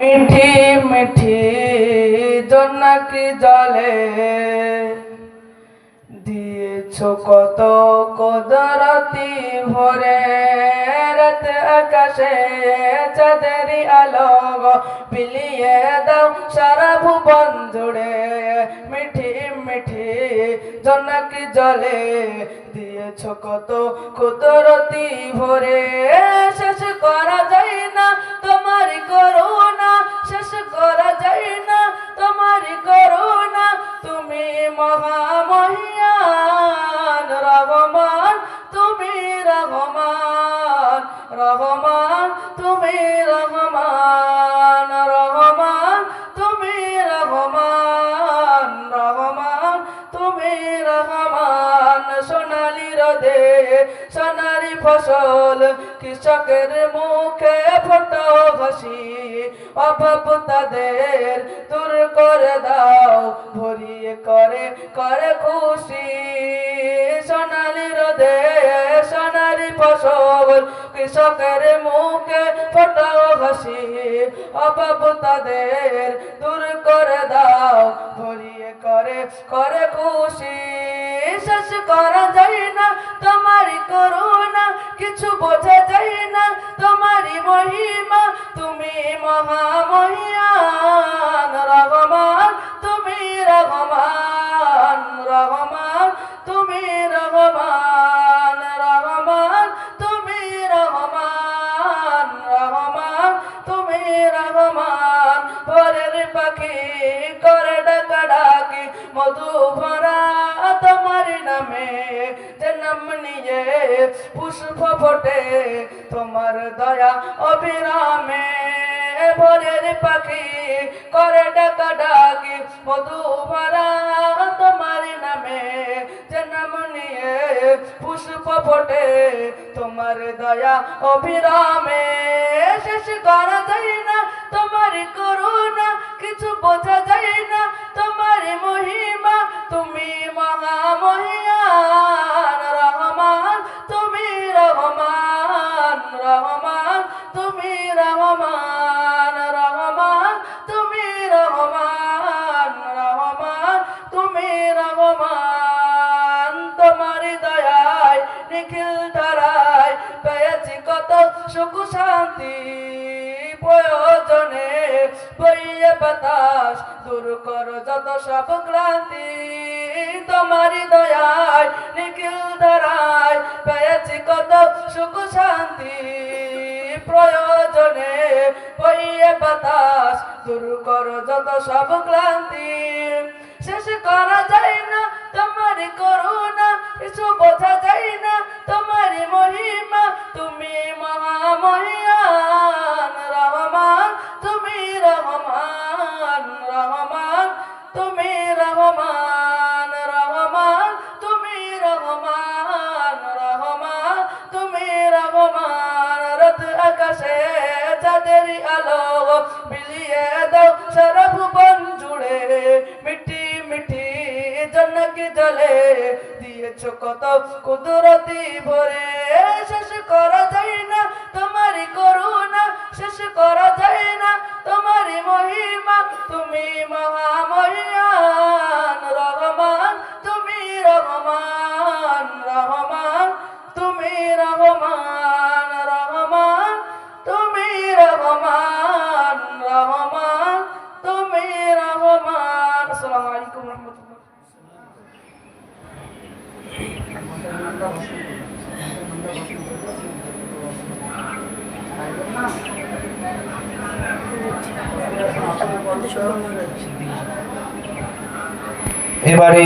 মিঠি মিঠি জোনাকি জলে? দিয়েছ কত কদরতি ভরে? রাত আকাশে চাঁদেরি আলো গো। বিলিয়ে দাও সারা ভুবন জুড়ে। মিঠি মিঠি জোনাকি জলে? দিয়েছ কত কুদরতি ভরে? শেষ করা যায় না তোমারই করুণা তুমি মহামহিয়ান, রহমান, তুমি রহমান রহমান, তুমি রহমান রহমান, তুমি রহমান রহমান, তুমি রহমান। সোনালি রদে সোনারি ফসল কৃষকের মুখে ফটো হাসি অভাব তাদের দূর করে দাও, ভরিয়ে করে করে খুশি। সোনালি রদে সোনারি ফসল, কৃষকের মুখে ফটো হাসি অভাব তাদের দূর করে দাও, ভরিয়ে করে করে খুশি। শেষ করা যায় না, তোমারই করুণা কিছু বোঝা যায় না, তোমারই মহিমা, তুমি মহামহিয়ান, রহমান, তুমি রহমান রহমান, তুমি রহমান রহমান, তুমি রহমান রহমান, তুমি রহমান। পরের পাখি করে ডাকি মধু ভরা নামে জন্ম নিয়ে পুষ্প ফোটে। তোমার দয়া অবিরামে ভোরের পাখি করে ডাকা ডাকি। মধু ভরা তোমার নামে জন্ম নিয়ে পুষ্প ফোটে। তোমার দয়া অবিরামে শেষ করা যায় না। তোমার করুণা কিছু বোঝা যায় রহমান তোমার দয়ায় নিখিল ধারায় পেয়েছি কত সুখ শান্তি। প্রয়োজনে বইয়ে বাতাস, দূর করো যত সব ক্লান্তি। তোমারই দয়ায় নিখিল ধারায় পেয়েছি কত সুখ শান্তি। প্রয়োজনে বইয়ে বাতাস, দূর করো যত সব ক্লান্তি। শেষ করা যায় না তোমার করুণা, কিছু বোঝা চাঁদের আলো বিলিয়ে দাও সারা ভুবন জুড়ে। মিটি মিটি জনক জলে, দিয়েছ কত কুদরতি ভরে। শেষ এবারে